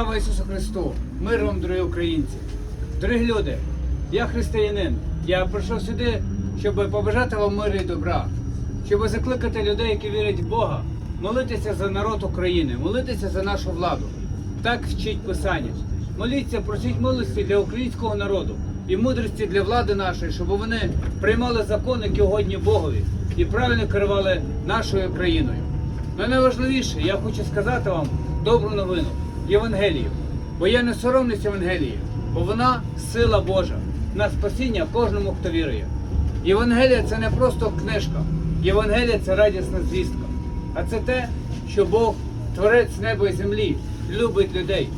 Слава Ісусу Христу! Мир вам, дорогі українці! Дорогі люди, я християнин. Я прийшов сюди, щоб побажати вам миру і добра, щоб закликати людей, які вірять в Бога, молитися за народ України, молитися за нашу владу. Так вчить Писання. Моліться, просіть милості для українського народу і мудрості для влади нашої, щоб вони приймали закони, які угодні Богові, і правильно керували нашою країною. Найважливіше, я хочу сказати вам добру новину Євангелію. Бо я не соромлюсь Євангелії, бо вона сила Божа на спасіння кожному, хто вірує. Євангелія це не просто книжка, Євангелія це радісна звістка. А це те, що Бог, творець неба і землі, любить людей.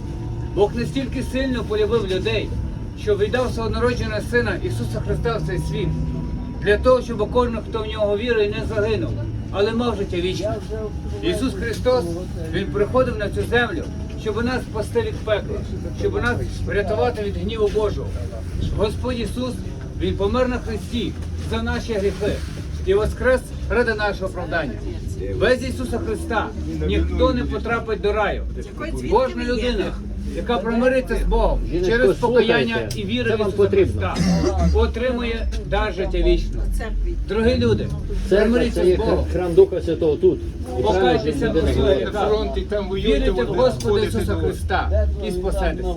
Бог настільки сильно полюбив людей, що віддав свого народженого сина Ісуса Христа в цей світ для того, щоб кожен, хто в нього вірує, не загинув, але мав життя вічне. Ісус Христос Він приходив на цю землю, щоб нас спасти від пекла, щоб нас врятувати від гніву Божого. Господь Ісус Він помер на Христі за наші гріхи і воскрес ради нашого оправдання. Без Ісуса Христа ніхто не потрапить до раю. Кожна людина, яка примириться з Богом через покаяння і віри в Ісуса. Христа, отримує дар життя вічне. Дорогі люди, примиріться з Богом. храм Духа Святого тут. Покайтеся там воюєте, Вірите в Господа Ісуса Христа і спасетеся.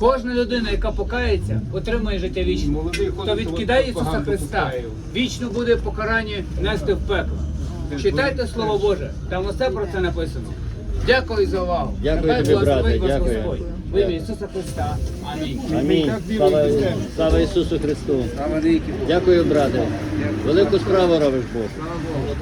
Кожна людина, яка покається, отримує життя вічне. Хто відкидає Ісуса Христа, вічно буде покарання нести в пекло. Читайте Слово Боже, там усе про це написано. Дякую за увагу. Дякую Нехай тобі, благословить брате, вас дякую. Господь. В ім'я Ісуса Христа. Амінь. Амінь. Слава, слава Ісусу Христу. Слава. Дякую, брате. Велику справу робиш Бог.